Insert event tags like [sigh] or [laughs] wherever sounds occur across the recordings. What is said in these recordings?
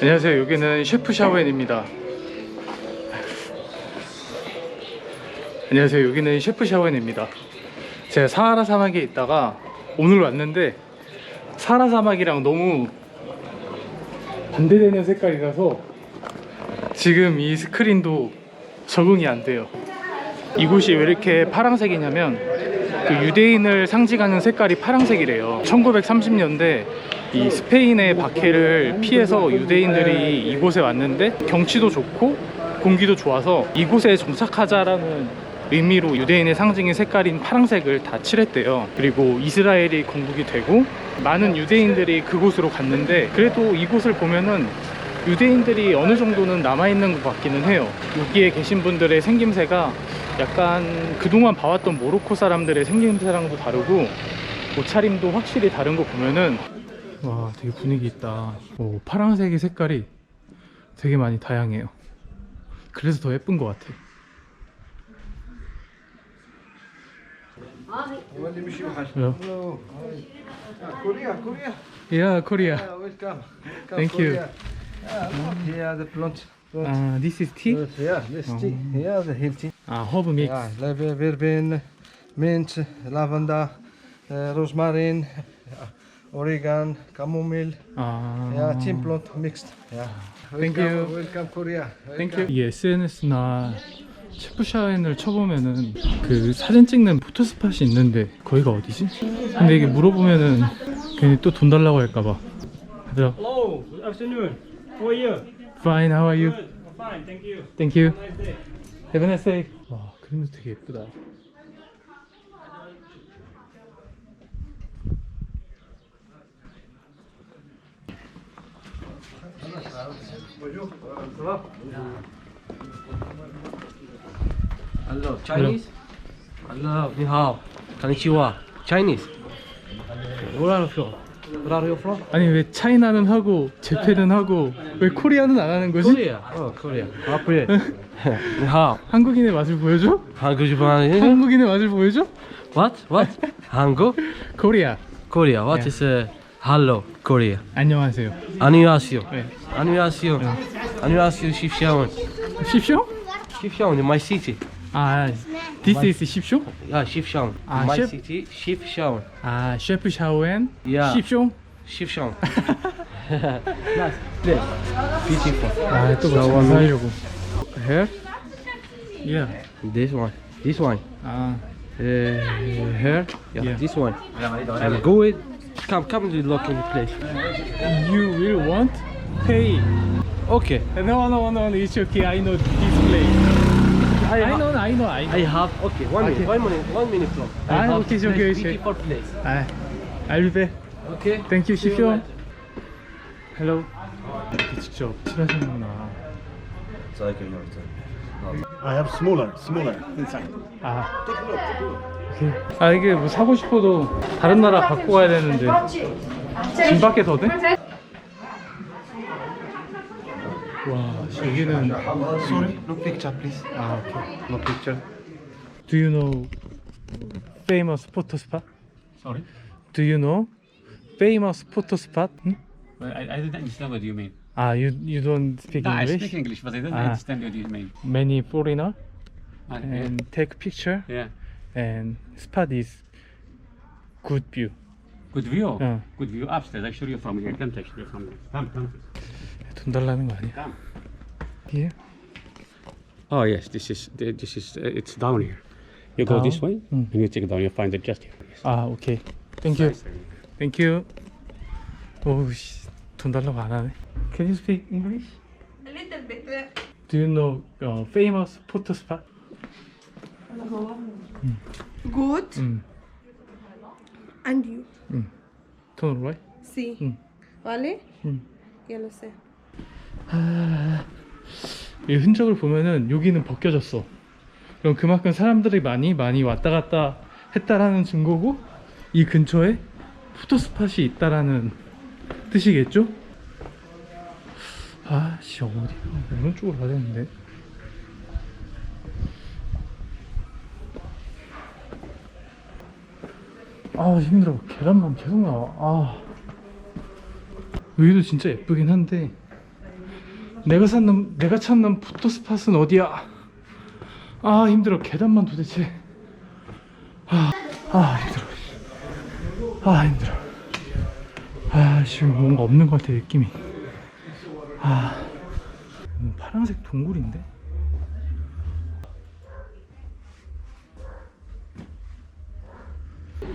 안녕하세요. 여기는 셰프 샤오엔입니다. 안녕하세요. 여기는 셰프 샤오엔입니다. 제가 사하라 사막에 있다가 오늘 왔는데 사하라 사막이랑 너무 반대되는 색깔이라서 지금 이 스크린도 적응이 안 돼요. 이곳이 왜 이렇게 파란색이냐면 그 유대인을 상징하는 색깔이 파란색이래요. 1930년대 이 스페인의 박해를 피해서 유대인들이 이곳에 왔는데 경치도 좋고 공기도 좋아서 이곳에 정착하자라는 의미로 유대인의 상징인 색깔인 파란색을 다 칠했대요. 그리고 이스라엘이 건국이 되고 많은 유대인들이 그곳으로 갔는데 그래도 이곳을 보면은 유대인들이 어느 정도는 남아있는 것 같기는 해요. 여기에 계신 분들의 생김새가 약간 그동안 봐왔던 모로코 사람들의 생김새랑도 다르고 옷차림도 확실히 다른 거 보면은 와 되게 분위기 있다. 오, 파란색의 색깔이 되게 많이 다양해요. 그래서 더 예쁜 것 같아. Hello. Ah, Korea, Korea. Yeah, Korea. Ah, welcome. Thank you. Ah, here the plant. Uh, this is tea. Yeah, this tea. Yeah, the hill tea. 아, 허브 믹스. Yeah, verbena, mint, lavender, uh, rosemary, uh, oregano, chamomile. 아. Yeah, tea plant mixed. Yeah. Thank Welcome, you. Welcome Korea. 땡큐. 이 SNS나 셰프샤인을 쳐보면은 그 사진 찍는 포토 스팟이 있는데 거기가 어디지? 근데 이게 물어보면은 괜히 또 돈 달라고 할까봐. 그래서 Hello, good afternoon. How are you? Fine, how are you? Good. Fine, thank you. Thank you. Nice day. Have a nice day. 와, 그림도 되게 예쁘다. Hello, Chinese? Hello, ni hao. Konnichiwa. Chinese. Where are you from? Where are you from? 아니 왜 차이나는 하고 재팬은 하고 왜 코리아는 안 하는 거지? Korea. Oh, Korea. Ah, Korea. ni hao. 한국인의 맛을 보여줘? 한국 말 한국인의 맛을 보여줘? What? What? 한국? 코리아. Korea. What is uh, hello, Korea? 안녕하세요. 안녕하세요. 네. 안녕하세요. 안녕하세요, 십시원. 십쇼? 십시원, in my city. 아, this is 십쇼? Yeah, 십시원. Ah, my ship- city, 십시원. 아, 셰프 샤오엔 Yeah. 십쇼? 십시원. nice place. Beautiful. [laughs] 아, 또 So, 뭐 um, 장사하려고. Here, Yeah. this one. This one. 아, Uh, here, yeah, Yeah. this one. And go it. Come, come to look in the place. you will want pay. Okay. No, no, no, it's okay. I know this place. I, I know, I know, I know. I have. Okay, one Okay. minute, one minute, one minute from. I Ah, have okay, okay, okay. beautiful place. 아, I'll be. Okay. Thank you, See you 십쇼. later. Hello. 이렇게 직접 칠하시는구나. I have smaller, smaller inside. 아. 오케이. 아 이게 뭐 사고 싶어도 다른 나라 갖고 가야 되는데 짐 밖에 더 돼? 와 여기는 Sorry, no picture please. 아 오케이. No picture. Do you know famous photo spot? Sorry? Do you know famous photo spot? 응? Well, I, I didn't understand what you mean. 아 you you don't speak No, I English? speak English, but I didn't Ah. understand what you mean. Many foreigner Ah, and take picture yeah. and spot is good view. Good view. Yeah. Good view upstairs. I show you from here. Come take you from there. Come, come. 돈 달라는 거 아니야? Come. Here? Oh yes, this is this is uh, it's down here. You go this Down? way, Mm. and you take it down. You find it just here. Yes. 아 오케이. Thank you. Thank you. 오우씨 돈 달라고 안 하네. Can you speak English? A little bit. uh, Do you know uh, famous photo spot? Good. 음, And you. turn right. See. Mm. Vale? Mm. Ya lo 이 흔적을 보면은 여기는 벗겨졌어. 그럼 그만큼 사람들이 많이 많이 왔다 갔다 했다라는 증거고 이 근처에 포토 스팟이 있다라는 뜻이겠죠? 아씨 어디야? 오른쪽으로 가야 되는데. 아 힘들어. 계란만 계속 나와. 아 여기도 진짜 예쁘긴 한데 내가 찾는 내가 찾는 포토 스팟은 어디야? 아 힘들어 계단만 도대체. 아, 아 힘들어. 아 힘들어. 아 지금 뭔가 없는 것 같아 느낌이. 아 음, 파란색 동굴인데?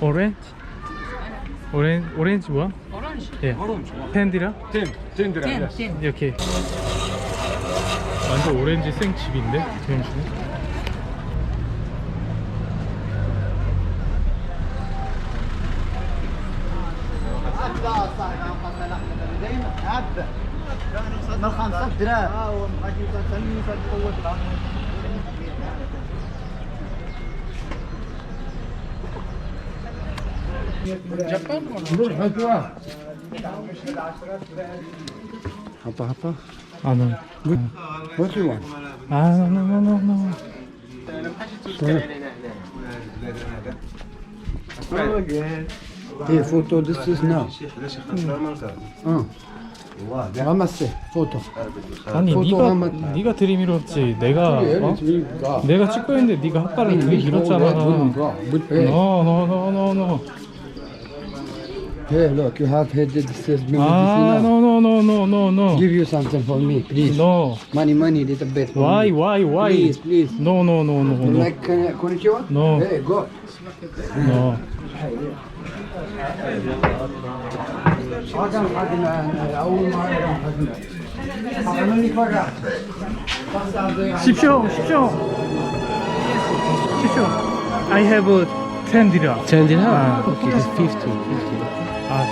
오렌지? 오렌 오렌지 뭐야? 예. Tim did it, yes. 이렇게 완전 오렌지 생집인데 대현주는 Hoppa, hoppa. 아 너. What do you want? 아 노노노노노 Here, photo, this is now. Uh. Ramasse, photo. 아니 포토 네가 한번- 네가 들이밀었지 내가 어? 가. 내가 찍고 있는데 네가 핫바를 들이밀었잖아 노노노노노노 Hey, look, you have head this is Ah, no, no, no, no, no, no. Give you something for me, please. No. Money, money, little bit. For Why, me. why, why? Please, please. No, no, no, no. You no. like uh, konnichiwa? No. Hey, go. No. Shipsho, Shipsho. Shipsho. I have a 10 dirham. 10 dirham? Ah, okay, 50, 50. 아.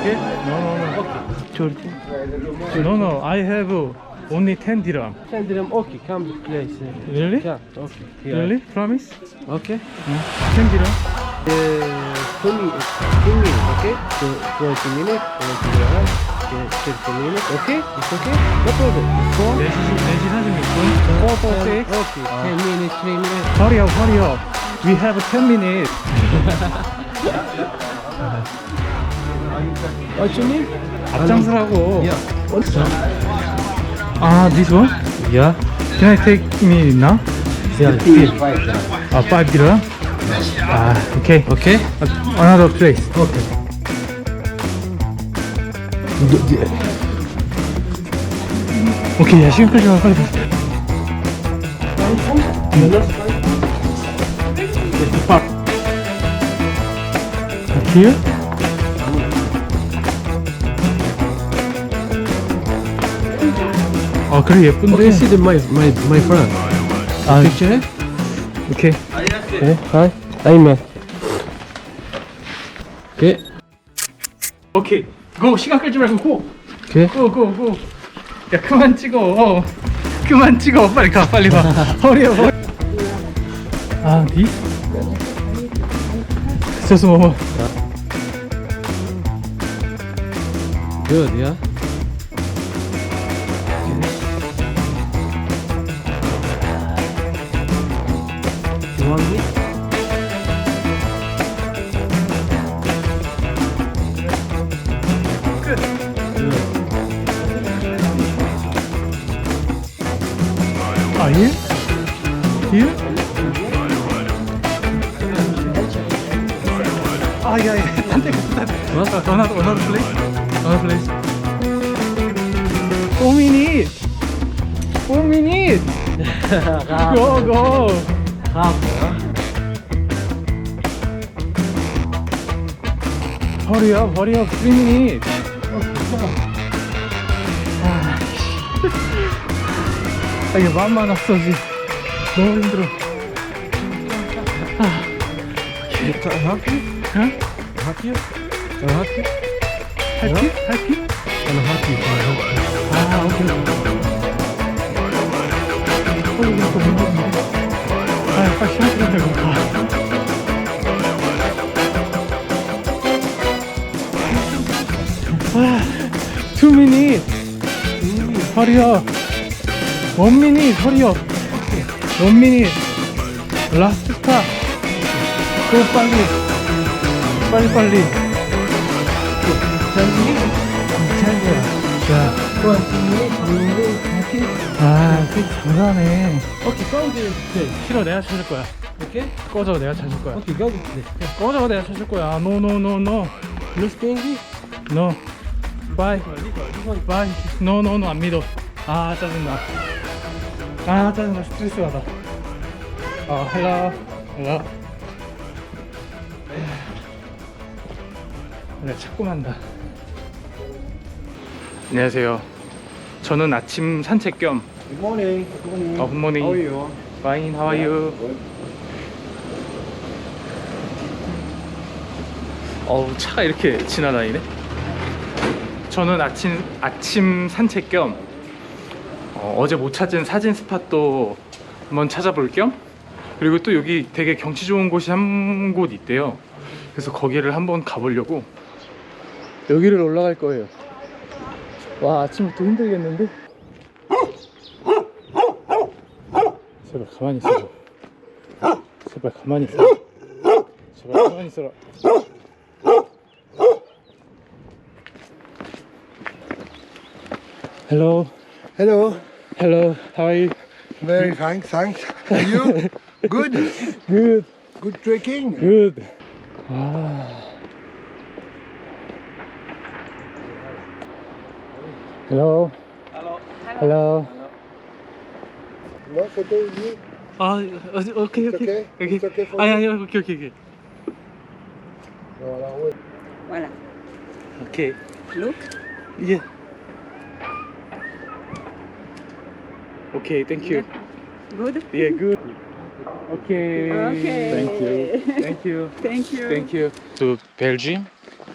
Okay? No, no, no. Okay. No, no. I have only 10 dirham. 10 dirham, okay, come place. uh, Really? Yeah, okay. Here. Really? Promise? Okay. 10 dirham. Uh, 20, 2 minutes, okay? So 20 minutes, 20 dirham, uh, 30 minutes, okay? It's okay? No problem. Four, 4시, 4시 46분. 4, 4, 6. okay, 10 minutes, 3 minutes. Hurry up, hurry up. We have 10 minutes. What you mean? 앞장서라고. 아, this one? Yeah. Can I take me now? Yeah, 아, 5 dirham? 아, okay. Okay? Another place. Okay. 오케이, 야, 끌지 마, 빨리. Here? 아, 그래, 예쁜데. Okay, see the, my, my, my friend. 아, Picture? 오케이. Okay, hi. Ayman. Okay. 오케이. 고! 시간 끌지 말고 고! Okay. 고, 고, 고. 야, 그만 찍어. 그만 찍어. 빨리 가, 빨리 가. 허리야, 허리. 아, 니? One more. Good, yeah? Go, go! Hurry up, hurry up, three minutes! 아, 아, 이게 맘만 없어지. 너무 힘들어. Can I help you? 응? Help you? Can I help you? 할피? 할피? Can I help you? Can I help you? 아, 오케이. 어, 또 문제인데. 아, 빨리 시간 시간 되고 가. 아, minute. Hurry up. One minute. Last stop. 고 빨리. 빨리 빨리. 자, 아, 그 잘하네. 오케이, 사운드. 싫어, 내가 찾을 거야. 오케이? 꺼져, 내가 찾을 거야. 오케이. 네. 꺼져, 내가 찾을 거야. No, no, no, no. No. Bye. Bye. No, no, no, 안 믿어. 아, 짜증나. 아, 짜증나. 스트레스 받아. 아, hello. hello. 내가 자꾸 만다. 안녕하세요. 저는 아침 산책 겸 Good morning. Good morning. 어, 굿모닝. How are you? Fine, how are you? 어우, 차가 이렇게 지나다니네. 저는 아침, 아침 산책 겸 어, 제못 찾은 사진 스팟도 한번 찾아볼 겸 그리고 또 여기 되게 경치 좋은 곳이 한 곳 있대요. 그래서 거기를 한번 가보려고 여기를 올라갈 거예요. 와, 아침부터 힘들겠는데? 제발 가만히 있어. 제발 가만히 있어. 제발 가만히 있어라. Hello, Hello. hello. How are you? Very fine, thanks. And you? Good. Good, Good trekking. good. 아. Hello. Hello. Hello. No photo with you? 아, 어, 오케이, It's 오케이. okay? 오케이. It's okay for 아니, you? 아니, 오케이, 오케이, 오케이. Voilà, wait. Voilà. 오케이. Look. 예. 오케이, 땡큐. Good. 예, 굿. 오케이. Okay. 땡큐. 땡큐. Thank you. 땡큐. To Belgium,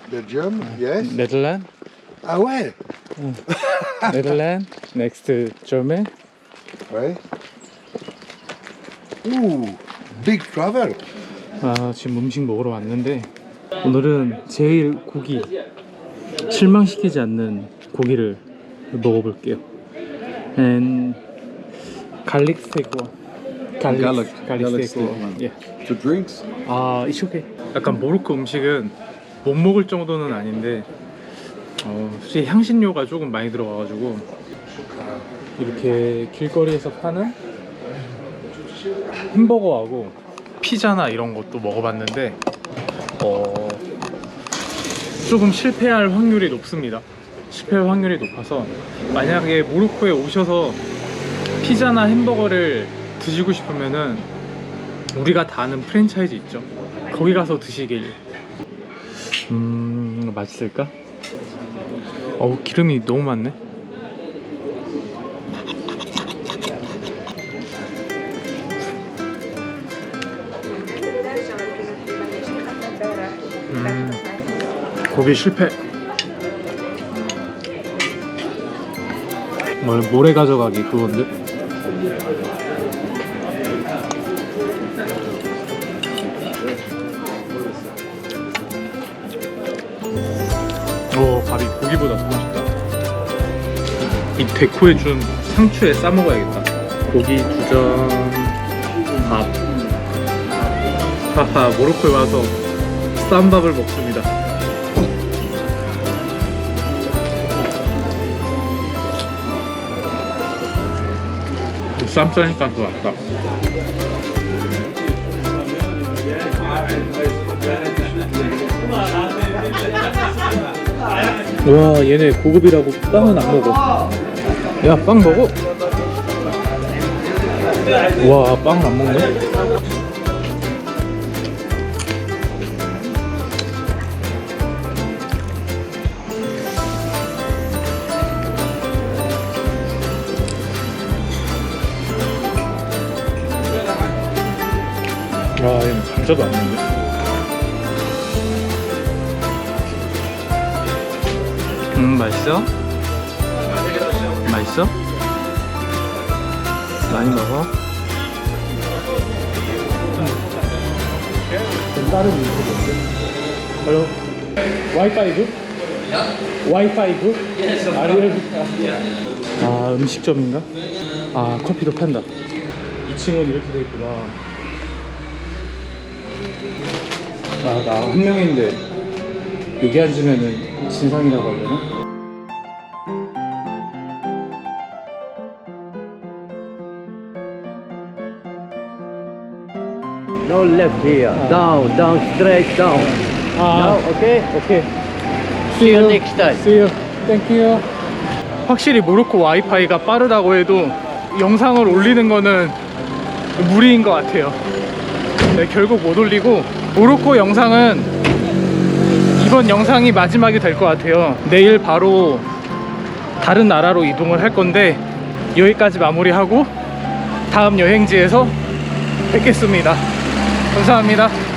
Belgium, yes. Netherlands, Ah ouais? Netherlands, next to German. Ouais. Ooh, big travel. 아, 지금 음식 먹으러 왔는데 오늘은 제일 고기 실망시키지 않는 고기를 먹어볼게요. And garlic steak one. Garlic, Garlic- garlic steak one. 예. To drinks? 아, it's okay. 약간 모로코 음식은 못 먹을 정도는 아닌데 어, 솔직히 향신료가 조금 많이 들어가가지고 이렇게 길거리에서 파는 햄버거하고 피자나 이런 것도 먹어봤는데 어, 조금 실패할 확률이 높습니다. 실패할 확률이 높아서 만약에 모로코에 오셔서 피자나 햄버거를 드시고 싶으면은 우리가 다 아는 프랜차이즈 있죠. 거기 가서 드시길. 음, 맛있을까? 어우, 기름이 너무 많네. 음, 고기 실패. 뭘 모래 가져가기 그건데. 고기보다 더 맛있다. 이 데코에 준 상추에 싸 먹어야겠다. 고기 두 점 밥. 하하 모로코에 와서 쌈 밥을 먹습니다. 쌈 싸니까 더 낫다 [laughs] 와 얘네 고급이라고 빵은 안 먹어. 야 빵 먹어? 와 빵을 안 먹네? 와 얘는 감자도 안 먹네 음 맛있어? 맛있어? 많이 먹어? 다른 Hello 와이파이 굿? 와이파이 굿? 아 음식점인가? 아 커피도 판다 2층은 이렇게 돼 있구나 아나 한 명인데 여기 앉으면은 진상이라고 하려나? No left here. Down, down, straight down. 아, Now, okay? 오케이. See you next time. See you. Thank you. 확실히 모로코 와이파이가 빠르다고 해도 영상을 올리는 거는 무리인 것 같아요. 네, 결국 못 올리고 모로코 영상은 이번 영상이 마지막이 될 것 같아요. 내일 바로 다른 나라로 이동을 할 건데 여기까지 마무리하고 다음 여행지에서 뵙겠습니다. 감사합니다.